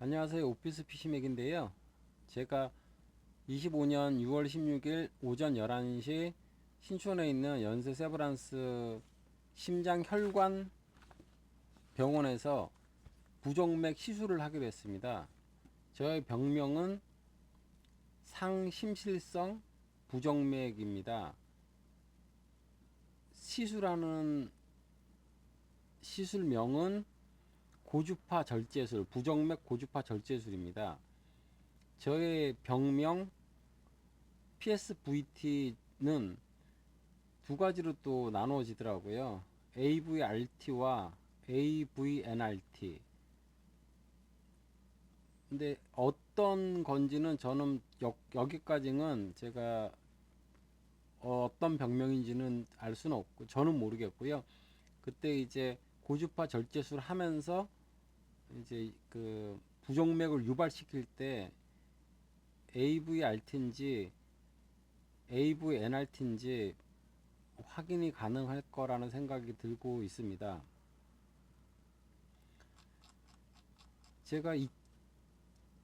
안녕하세요. 오피스 피시맥인데요. 제가 25년 6월 16일 오전 11시 신촌에 있는 연세 세브란스 심장 혈관 병원에서 부정맥 시술을 하기로 했습니다. 저의 병명은 상심실성 부정맥입니다. 시술하는 시술명은 고주파 절제술, 부정맥 고주파 절제술입니다. 저의 병명 PSVT는 두 가지로 또 나누어지더라고요. AVRT와 AVNRT. 근데 어떤 건지는 저는 여, 여기까지는 제가 어떤 병명인지는 알 수는 없고 저는 모르겠고요. 그때 이제 고주파 절제술 하면서 이제 그 부정맥을 유발시킬 때 AVRT인지 AVNRT인지 확인이 가능할 거라는 생각이 들고 있습니다. 제가 이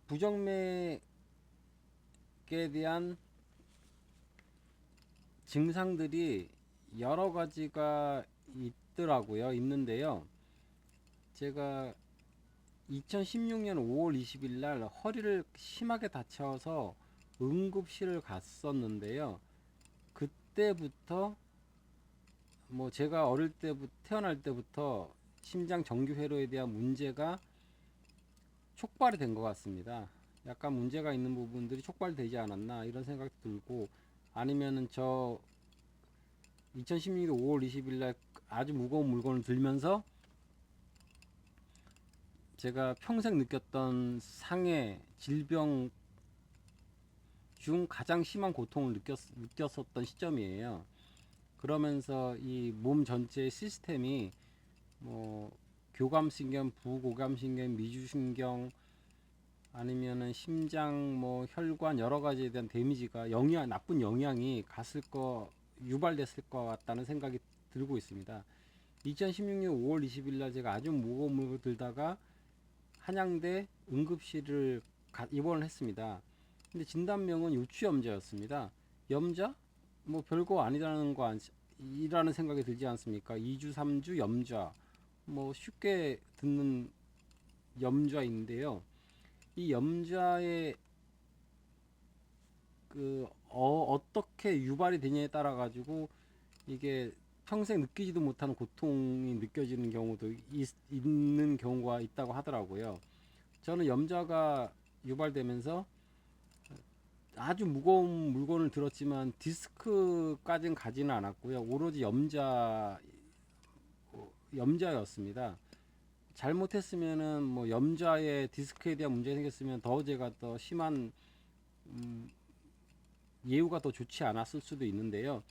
부정맥에 대한 증상들이 여러 가지가 있더라고요. 있는데요. 제가 2016년 5월 20일 날 허리를 심하게 다쳐서 응급실을 갔었는데요. 그때부터 뭐 제가 어릴 때부터 태어날 때부터 심장 정규 회로에 대한 문제가 촉발이 된 것 같습니다. 약간 문제가 있는 부분들이 촉발되지 않았나 이런 생각이 들고 아니면은 저 2016년 5월 20일 날 아주 무거운 물건을 들면서 제가 평생 느꼈던 상해 질병 중 가장 심한 고통을 느꼈, 느꼈었던 시점이에요. 그러면서 이 몸 전체의 시스템이 뭐 교감신경, 부고감신경, 미주신경 아니면은 심장, 뭐 혈관 여러 가지에 대한 데미지가 영향 나쁜 영향이 갔을 거 유발됐을 것 같다는 생각이 들고 있습니다. 2016년 5월 20일 날 제가 아주 무거운 물을 들다가 한양대 응급실을 가- 입원을 했습니다. 근데 진단명은 요추염자였습니다. 염자? 뭐 별거 아니라는 거 안- 이라는 생각이 들지 않습니까? 2주, 3주 염자. 뭐 쉽게 듣는 염좌인데요. 이 염좌의 그 어, 어떻게 유발이 되냐에 따라 가지고 이게 평생 느끼지도 못하는 고통이 느껴지는 경우도 있, 있는 경우가 있다고 하더라고요. 저는 염좌가 유발되면서 아주 무거운 물건을 들었지만 디스크까지는 가지는 않았고요. 오로지 염자 염자였습니다. 잘못했으면은 뭐 염좌에 디스크에 대한 문제가 생겼으면 더 제가 더 심한 음, 예후가 더 좋지 않았을 수도 있는데요.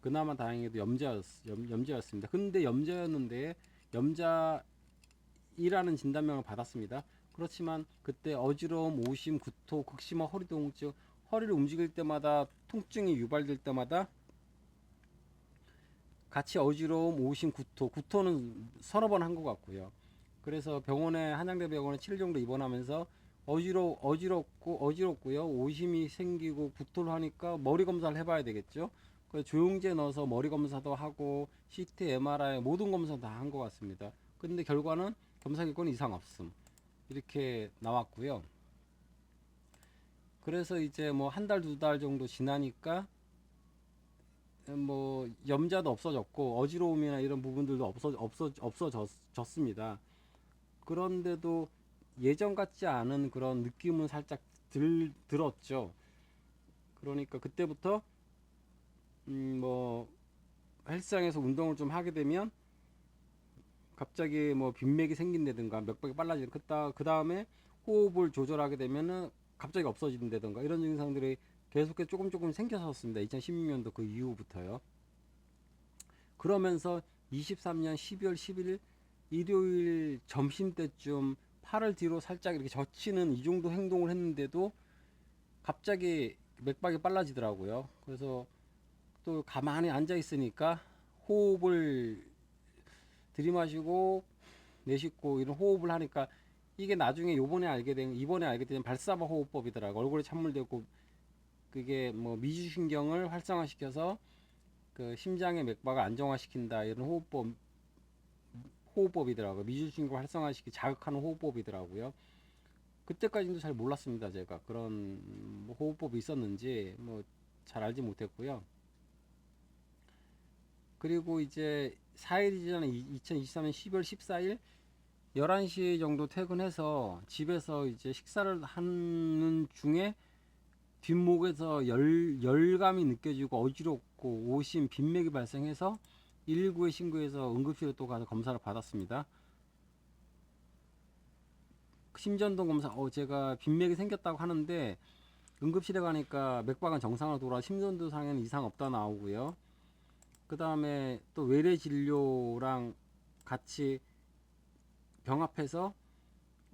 그나마 다행히도 염자였, 염, 염자였습니다. 근데 염자였는데 염자이라는 진단명을 받았습니다. 그렇지만 그때 어지러움, 오심, 구토, 극심한 허리 통증, 허리를 움직일 때마다 통증이 유발될 때마다 같이 어지러움, 오심, 구토, 구토는 서너 번 한 것 같고요. 그래서 병원에 한양대 병원에 7일 정도 입원하면서 어지러 어지럽고 어지럽고요. 오심이 생기고 구토를 하니까 머리 검사를 해봐야 되겠죠. 조영제 넣어서 머리 검사도 하고 CT, MRI 모든 검사 다 한 것 같습니다. 근데 결과는 결과는 이상 없음 이렇게 나왔고요. 그래서 이제 뭐 한 달두달 정도 지나니까 뭐 염자도 없어졌고 어지러움이나 이런 부분들도 없어 없어 없어졌습니다. 그런데도 예전 같지 않은 그런 느낌은 살짝 들, 들었죠. 그러니까 그때부터 음, 뭐 헬스장에서 운동을 좀 하게 되면 갑자기 뭐 빈맥이 생긴다든가 맥박이 빨라지는 그다 그 다음에 호흡을 조절하게 되면은 갑자기 없어진다든가 이런 증상들이 계속해서 조금 조금 생겼었습니다. 2016년도 그 이후부터요. 그러면서 23년 12월 11일 일요일 점심 때쯤 팔을 뒤로 살짝 이렇게 젖히는 이 정도 행동을 했는데도 갑자기 맥박이 빨라지더라고요. 그래서 또 가만히 앉아 있으니까 호흡을 들이마시고 내쉽고 이런 호흡을 하니까 이게 나중에 요번에 알게 된 이번에 알게 된 발사바 호흡법이더라고 얼굴에 찬물 대고 그게 뭐 미주신경을 활성화시켜서 그 심장의 맥박을 안정화시킨다 이런 호흡법 호흡법이더라고요. 미주신경 활성화시키 자극하는 호흡법이더라고요. 그때까지도 잘 몰랐습니다 제가. 그런 뭐 호흡법이 있었는지 뭐 잘 알지 못했고요 그리고 이제 4일이 지난 2023년 12월 14일 11시 정도 퇴근해서 집에서 이제 식사를 하는 중에 뒷목에서 열, 열감이 느껴지고 어지럽고 오심, 빈맥이 발생해서 119에 신고해서 응급실에 또 가서 검사를 받았습니다. 심전도 검사, 어, 제가 빈맥이 생겼다고 하는데 응급실에 가니까 맥박은 정상으로 돌아 심전도 상에는 이상 없다 나오고요. 그 다음에 또 외래 진료랑 같이 병합해서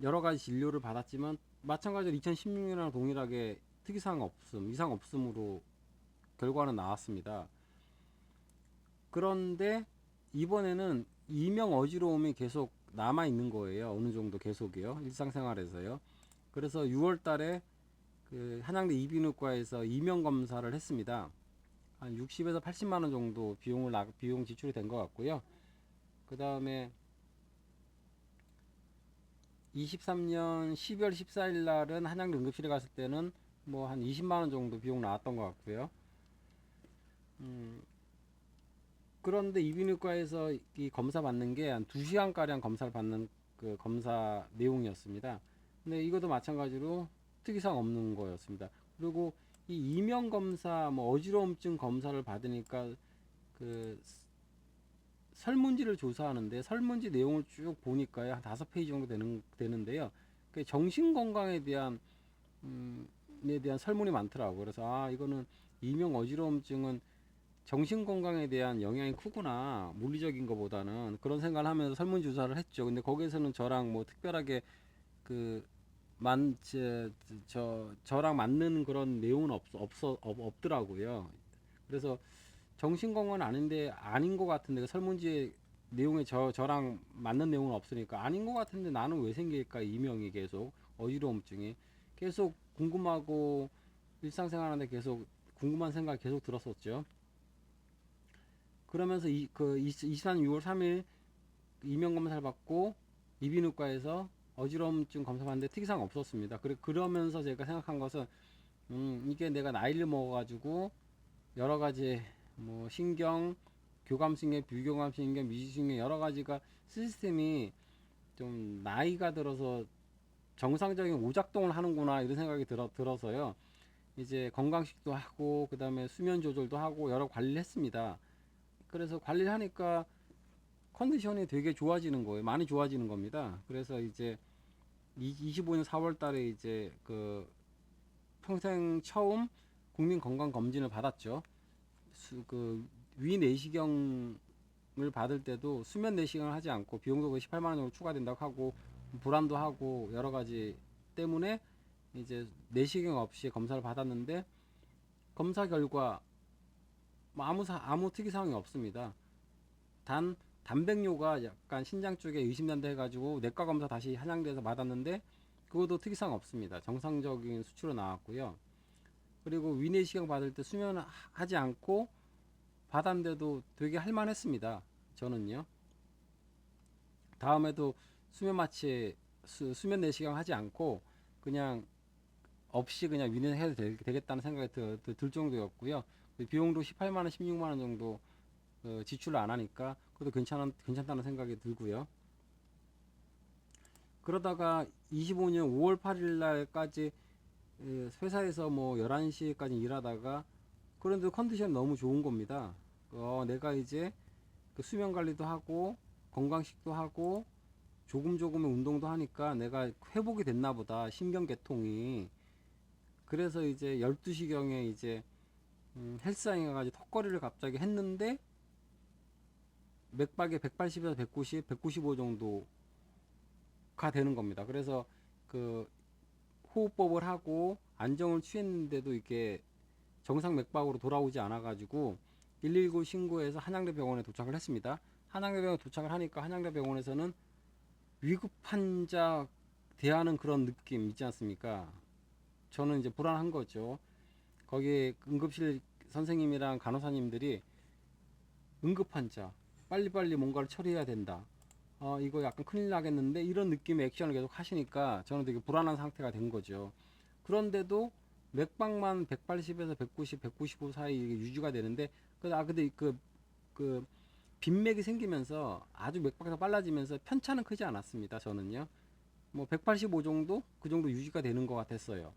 여러 가지 진료를 받았지만 마찬가지로 2016년이랑 동일하게 특이사항 없음, 이상 없음으로 결과는 나왔습니다. 그런데 이번에는 이명 어지러움이 계속 남아 있는 거예요. 어느 정도 계속이요. 일상생활에서요. 그래서 6월 달에 그 한양대 이비인후과에서 이명 검사를 했습니다. 한 60에서 80만 원 정도 비용을 나, 비용 지출이 된 것 같고요. 그 다음에 23년 12월 14일 날은 한양대 응급실에 갔을 때는 뭐 한 20만 원 정도 비용 나왔던 것 같고요. 음, 그런데 이비인후과에서 이 검사 받는 게 한 2시간 가량 검사를 받는 그 검사 내용이었습니다. 근데 이것도 마찬가지로 특이사항 없는 거였습니다. 그리고 이 이명 검사, 뭐 어지러움증 검사를 받으니까 그 설문지를 조사하는데 설문지 내용을 쭉 보니까요 한 다섯 페이지 정도 되는 되는데요. 그 정신 건강에 대한 음에 대한 설문이 많더라고. 그래서 아 이거는 이명 어지러움증은 정신 건강에 대한 영향이 크구나 물리적인 것보다는 그런 생각을 하면서 설문 조사를 했죠. 근데 거기에서는 저랑 뭐 특별하게 그 만 저, 저 저랑 맞는 그런 내용은 없 없어 없, 없더라고요. 그래서 정신 건강은 아닌데 아닌 것 같은데 그 설문지 내용에 저 저랑 맞는 내용은 없으니까 아닌 것 같은데 나는 왜 생길까 이명이 계속 어지러움증이 계속 궁금하고 일상생활 하는데 계속 궁금한 생각 계속 들었었죠. 그러면서 이, 그 24년 6월 3일 이명 검사를 받고 이비인후과에서 어지러움증 검사 받는데 특이사항 없었습니다. 그래 그러면서 제가 생각한 것은 음 이게 내가 나이를 먹어가지고 여러 가지 뭐 신경, 교감신경, 비교감신경, 미시신경 여러 가지가 시스템이 좀 나이가 들어서 정상적인 오작동을 하는구나 이런 생각이 들어, 들어서요. 이제 건강식도 하고 그 다음에 수면 조절도 하고 여러 관리를 했습니다. 그래서 관리를 하니까 컨디션이 되게 좋아지는 거예요. 많이 좋아지는 겁니다. 그래서 이제 25년 4월 달에 이제 그 평생 처음 국민 건강 검진을 받았죠. 그 위 내시경을 받을 때도 수면 내시경을 하지 않고 비용도 18만 원 정도 추가된다고 하고 불안도 하고 여러 가지 때문에 이제 내시경 없이 검사를 받았는데 검사 결과 뭐 아무 사, 아무 특이 사항이 없습니다. 단 단백뇨가 약간 신장 쪽에 의심된다 해가지고 내과 검사 다시 한양대에서 받았는데 그것도 특이사항 없습니다. 정상적인 수치로 나왔고요. 그리고 위내시경 받을 때 수면하지 않고 받았는데도 되게 할만했습니다. 저는요. 다음에도 수면 마취 수, 수면 내시경 하지 않고 그냥 없이 그냥 위내해도 되 겠다는 생각이 들, 들 정도였고요. 비용도 18만 원, 16만 원 정도 어, 지출을 안 하니까 그것도 괜찮은 괜찮다는 생각이 들고요. 그러다가 25년 5월 8일 날까지 회사에서 뭐 11시까지 일하다가 그런데 컨디션이 너무 좋은 겁니다. 어, 내가 이제 그 수면 관리도 하고 건강식도 하고 조금 조금의 운동도 하니까 내가 회복이 됐나 보다. 신경계통이. 그래서 이제 12시경에 이제 음, 헬스장에 가가지고 턱걸이를 갑자기 했는데 맥박이 180에서 190, 195 정도가 되는 겁니다. 그래서 그 호흡법을 하고 안정을 취했는데도 이게 정상 맥박으로 돌아오지 않아 가지고 119 신고해서 한양대 병원에 도착을 했습니다. 한양대 병원에 도착을 하니까 한양대 병원에서는 위급 환자 대하는 그런 느낌 있지 않습니까? 저는 이제 불안한 거죠. 거기에 응급실 선생님이랑 간호사님들이 응급 환자 빨리빨리 뭔가를 처리해야 된다. 어, 이거 약간 큰일 나겠는데 이런 느낌의 액션을 계속 하시니까 저는 되게 불안한 상태가 된 거죠. 그런데도 맥박만 180에서 190, 195 사이 유지가 되는데 그아 근데 그 그 빈맥이 생기면서 아주 맥박이 빨라지면서 편차는 크지 않았습니다. 저는요. 뭐 185 정도 그 정도 유지가 되는 것 같았어요.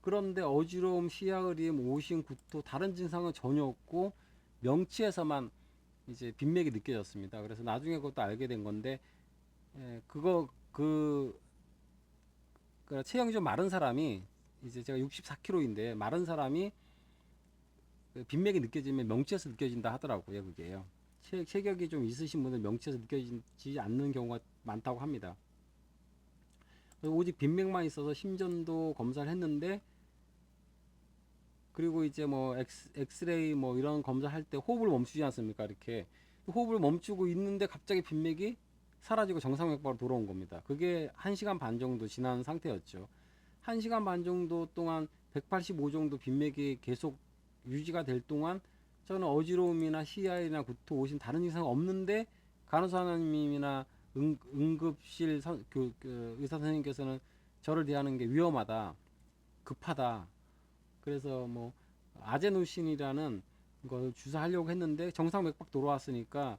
그런데 어지러움, 시야흐림, 오심, 구토 다른 증상은 전혀 없고 명치에서만 이제 빈맥이 느껴졌습니다. 그래서 나중에 그것도 알게 된 건데 에, 그거 그, 그 체형이 좀 마른 사람이 이제 제가 64kg인데 마른 사람이 그 빈맥이 느껴지면 명치에서 느껴진다 하더라고요. 그게요. 체, 체격이 좀 있으신 분은 명치에서 느껴지지 않는 경우가 많다고 합니다. 오직 빈맥만 있어서 심전도 검사를 했는데 그리고 이제 뭐 엑스, 엑스레이 뭐 이런 검사할 때 호흡을 멈추지 않습니까? 이렇게 호흡을 멈추고 있는데 갑자기 빈맥이 사라지고 정상맥박으로 돌아온 겁니다. 그게 1시간 반 정도 지난 상태였죠. 1시간 반 정도 동안 185 정도 빈맥이 계속 유지가 될 동안 저는 어지러움이나 시야이나 구토, 오신 다른 증상 없는데 간호사님이나 응, 응급실 선, 그, 그 의사 선생님께서는 저를 대하는 게 위험하다, 급하다. 그래서 뭐 아제노신이라는 걸 주사하려고 했는데 정상 맥박 돌아왔으니까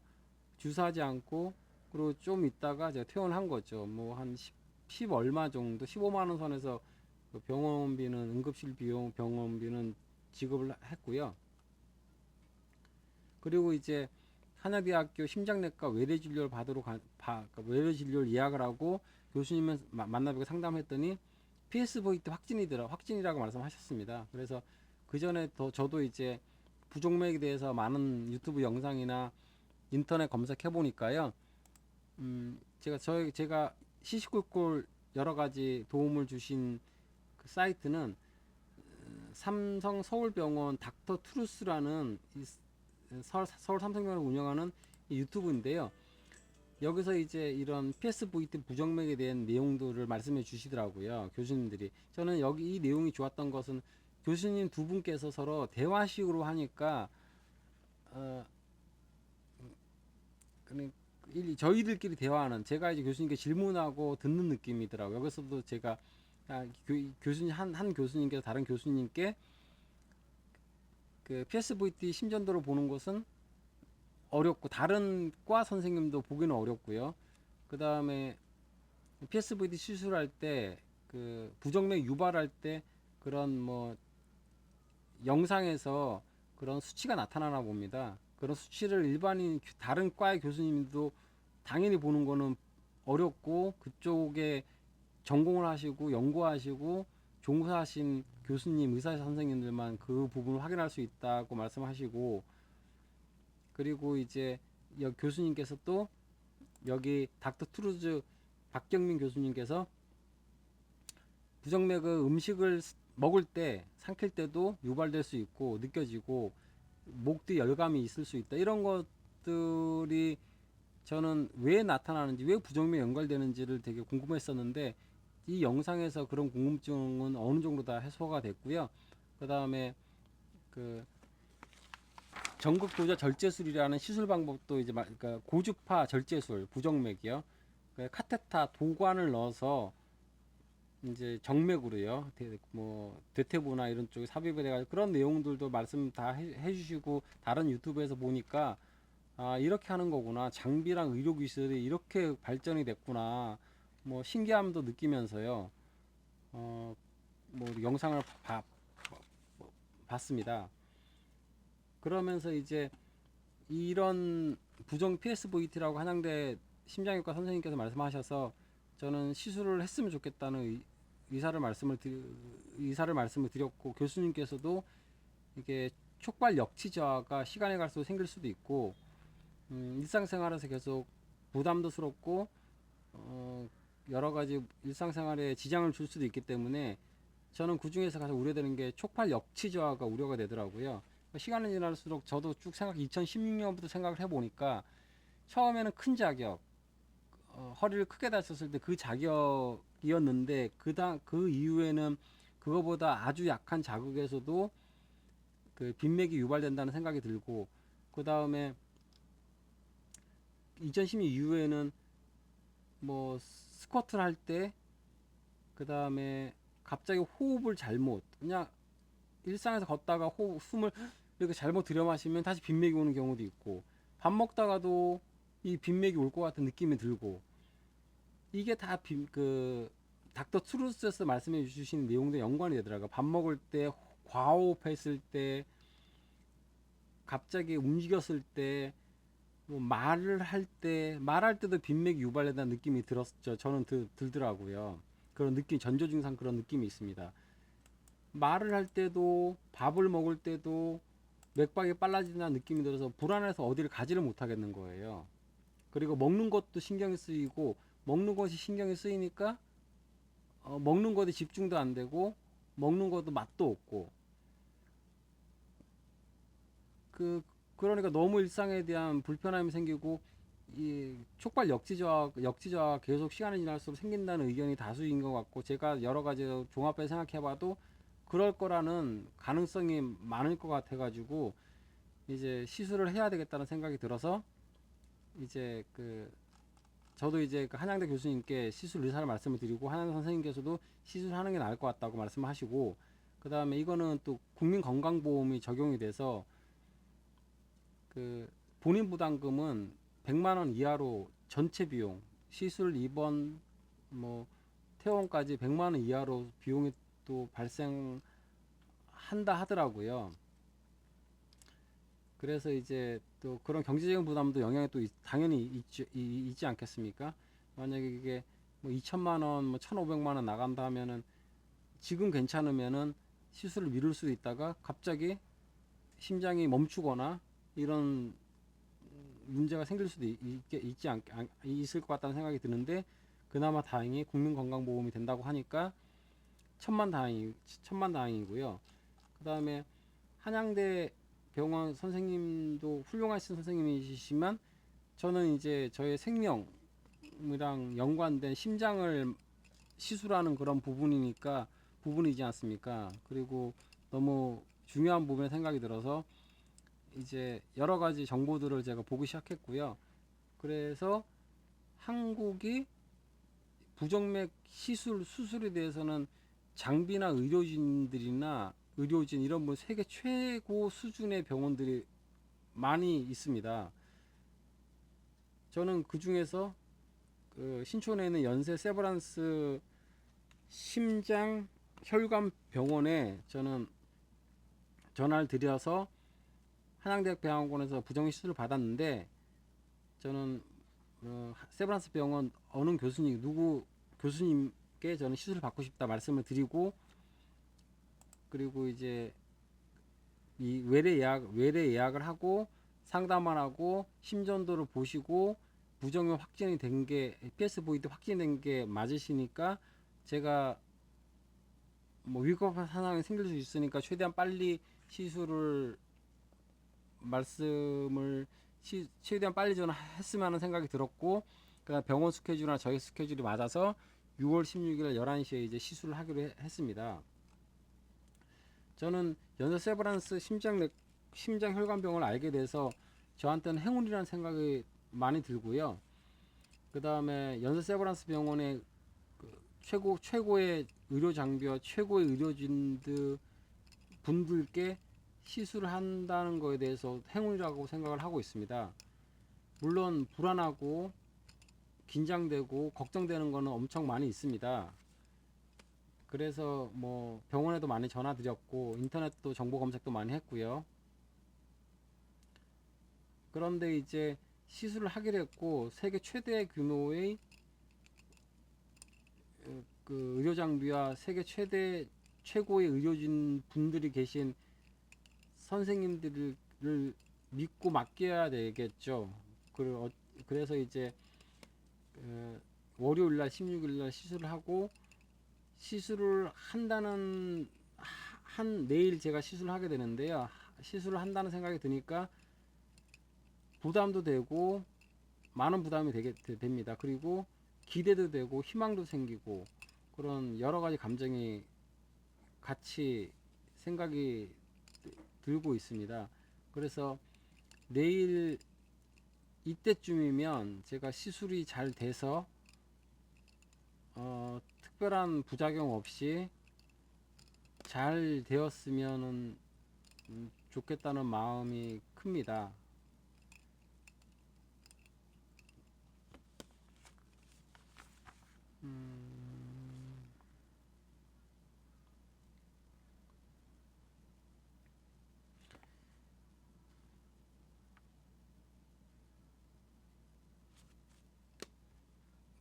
주사하지 않고 그리고 좀 있다가 제가 퇴원한 거죠. 뭐한 10, 10 얼마 정도, 15만 원 선에서 그 병원비는 응급실 비용, 병원비는 지급을 했고요. 그리고 이제 한양대학교 심장내과 외래 진료를 받으러 가, 바, 그러니까 외래 진료를 예약을 하고 교수님을 마- 만나뵙고 상담했더니 PSVT 확진이더라 확진이라고 말씀하셨습니다. 그래서 그 전에 더 저도 이제 부종맥에 대해서 많은 유튜브 영상이나 인터넷 검색해 보니까요. 음, 제가 저 제가 시시콜콜 여러 가지 도움을 주신 그 사이트는 어, 삼성 서울병원 닥터 트루스라는 이 스- 서울, 서울 삼성병원을 운영하는 이 유튜브인데요. 여기서 이제 이런 PSVT 부정맥에 대한 내용들을 말씀해 주시더라고요. 교수님들이. 저는 여기 이 내용이 좋았던 것은 교수님 두 분께서 서로 대화식으로 하니까 어, 일- 저희들끼리 대화하는 제가 이제 교수님께 질문하고 듣는 느낌이더라고요. 여기서도 제가 아, 교, 교수님 한, 한 교수님께서 다른 교수님께 그 PSVT 심전도를 보는 것은 어렵고 다른 과 선생님도 보기는 어렵고요. 그 다음에 PSVT 시술할 때 그 부정맥 유발할 때 그런 뭐 영상에서 그런 수치가 나타나나 봅니다. 그런 수치를 일반인 교- 다른 과의 교수님도 당연히 보는 거는 어렵고 그쪽에 전공을 하시고 연구하시고 종사하신 교수님, 의사 선생님들만 그 부분을 확인할 수 있다고 말씀하시고 그리고 이제 여 교수님께서 또 여기 닥터 트루즈 박경민 교수님께서 부정맥의 음식을 스- 먹을 때 삼킬 때도 유발될 수 있고 느껴지고 목뒤 열감이 있을 수 있다 이런 것들이 저는 왜 나타나는지 왜 부정맥 연결되는지를 되게 궁금했었는데 이 영상에서 그런 궁금증은 어느 정도 다 해소가 됐고요. 그 다음에 그 전극 도자 절제술이라는 시술 방법도 이제 마- 그러니까 고주파 절제술 부정맥이요. 그 카테타 도관을 넣어서 이제 정맥으로요. 대- 뭐 대퇴부나 이런 쪽에 삽입에 대해 그런 내용들도 말씀 다 해, 해주시고 다른 유튜브에서 보니까 아 이렇게 하는 거구나 장비랑 의료 기술이 이렇게 발전이 됐구나 뭐 신기함도 느끼면서요. 어 뭐 영상을 봐, 뭐, 봤습니다. 그러면서 이제 이런 부정 PSVT라고 한양대 심장외과 선생님께서 말씀하셔서 저는 시술을 했으면 좋겠다는 의, 의사를 말씀을 드, 의사를 말씀을 드렸고 교수님께서도 이게 촉발 역치 저하가 시간이 갈수록 생길 수도 있고 음, 일상생활에서 계속 부담도스럽고 어, 여러 가지 일상생활에 지장을 줄 수도 있기 때문에 저는 그 중에서 가장 우려되는 게 촉발 역치 저하가 우려가 되더라고요. 시간이 지날수록 저도 쭉 생각 2016년부터 생각을 해보니까 처음에는 큰 자격 어, 허리를 크게 다쳤을 때 그 자격이 자극이었는데 그다 그 이후에는 그거보다 아주 약한 자극에서도 그 빈맥이 유발된다는 생각이 들고 그 다음에 2016 이후에는 뭐 스쿼트를 할 때 그 다음에 갑자기 호흡을 잘못 그냥 일상에서 걷다가 호흡 숨을 이렇게 잘못 들여 마시면 다시 빈맥이 오는 경우도 있고 밥 먹다가도 이 빈맥이 올 것 같은 느낌이 들고 이게 다 그 닥터 트루스에서 말씀해 주신 내용도 연관이 되더라고요. 밥 먹을 때 과호흡했을 때 갑자기 움직였을 때 뭐 말을 할 때 말할 때도 빈맥이 유발된다는 느낌이 들었죠. 저는 드, 들더라고요. 그런 느낌 전조 증상 그런 느낌이 있습니다. 말을 할 때도 밥을 먹을 때도 맥박이 빨라진다는 느낌이 들어서 불안해서 어디를 가지를 못하겠는 거예요. 그리고 먹는 것도 신경이 쓰이고 먹는 것이 신경이 쓰이니까 어, 먹는 것에 집중도 안 되고 먹는 것도 맛도 없고 그 그러니까 너무 일상에 대한 불편함이 생기고 이 촉발 역지저하 역지저하 계속 시간이 지날수록 생긴다는 의견이 다수인 것 같고 제가 여러 가지 종합해 생각해봐도 그럴 거라는 가능성이 많을 것 같아가지고 이제 시술을 해야 되겠다는 생각이 들어서 이제 그 저도 이제 그 한양대 교수님께 시술 의사를 말씀을 드리고 한양 선생님께서도 시술하는 게 나을 것 같다고 말씀하시고 그 다음에 이거는 또 국민건강보험이 적용이 돼서 그 본인 부담금은 100만 원 이하로 전체 비용 시술 입원 뭐 퇴원까지 100만 원 이하로 비용이 또 발생한다 하더라고요. 그래서 이제 또 그런 경제적인 부담도 영향이 또 있- 당연히 있지, 이- 있지 않겠습니까? 만약에 이게 뭐 2천만 원, 뭐 1,500만 원 나간다 하면은 지금 괜찮으면은 시술을 미룰 수도 있다가 갑자기 심장이 멈추거나 이런 문제가 생길 수도 있, 있, 있지 않, 않, 있을 것 같다는 생각이 드는데 그나마 다행히 국민건강보험이 된다고 하니까 천만 다행이 천만 다행이고요. 그 다음에 한양대 병원 선생님도 훌륭하신 선생님이시지만 저는 이제 저의 생명이랑 연관된 심장을 시술하는 그런 부분이니까 부분이지 않습니까? 그리고 너무 중요한 부분에 생각이 들어서 이제 여러 가지 정보들을 제가 보기 시작했고요. 그래서 한국이 부정맥 시술 수술에 대해서는 장비나 의료진들이나 의료진 이런 뭐 세계 최고 수준의 병원들이 많이 있습니다. 저는 그 중에서 그 신촌에 있는 연세 세브란스 심장 혈관 병원에 저는 전화를 드려서 한양대학 병원에서 부정맥 시술을 받았는데 저는 어, 세브란스 병원 어느 교수님 누구 교수님 께 저는 시술을 받고 싶다 말씀을 드리고 그리고 이제 이 외래 예약 외래 예약을 하고 상담을 하고 심전도를 보시고 부정맥 확진이 된 게 PS 보이드 확진된 게 맞으시니까 제가 뭐 위급한 상황이 생길 수 있으니까 최대한 빨리 시술을 말씀을 시, 최대한 빨리 저는 했으면 하는 생각이 들었고 그다음 병원 스케줄이나 저희 스케줄이 맞아서 6월 16일 11시에 이제 시술을 하기로 해- 했습니다. 저는 연세 세브란스 심장 내- 심장 혈관병을 알게 돼서 저한테는 행운이라는 생각이 많이 들고요. 그 다음에 연세 세브란스 병원의 그 최고 최고의 의료 장비와 최고의 의료진들 분들께 시술을 한다는 거에 대해서 행운이라고 생각을 하고 있습니다. 물론 불안하고 긴장되고 걱정되는 거는 엄청 많이 있습니다. 그래서 뭐 병원에도 많이 전화 드렸고 인터넷도 정보 검색도 많이 했고요. 그런데 이제 시술을 하기로 했고 세계 최대 규모의 어, 그 의료 장비와 세계 최대 최고의 의료진 분들이 계신 선생님들을 믿고 맡겨야 되겠죠. 그래- 어- 그래서 이제 어, 월요일 날 16일 날 시술을 하고 시술을 한다는 하- 한 내일 제가 시술을 하게 되는데요. 시술을 한다는 생각이 드니까 부담도 되고 많은 부담이 되게 되- 됩니다. 그리고 기대도 되고 희망도 생기고 그런 여러 가지 감정이 같이 생각이 드- 들고 있습니다. 그래서 내일 이때쯤이면 제가 시술이 잘 돼서 어, 특별한 부작용 없이 잘 되었으면 좋겠다는 마음이 큽니다. 음,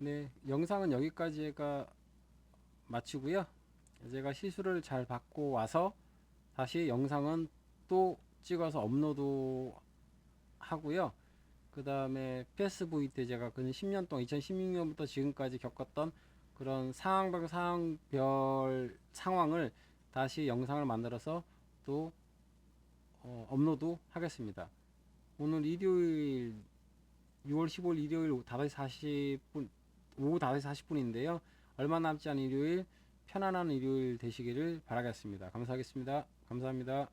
네, 영상은 여기까지가 마치고요. 제가 시술을 잘 받고 와서 다시 영상은 또 찍어서 업로드 하고요. 그 다음에 PSV 때 제가 그 10년 동안 2016년부터 지금까지 겪었던 그런 상황별 상황별 상황을 다시 영상을 만들어서 또 어, 업로드 하겠습니다. 오늘 일요일 6월 15일 일요일 5시 40분 오후 5시 40분인데요. 얼마 남지 않은 일요일 편안한 일요일 되시기를 바라겠습니다. 감사하겠습니다. 감사합니다.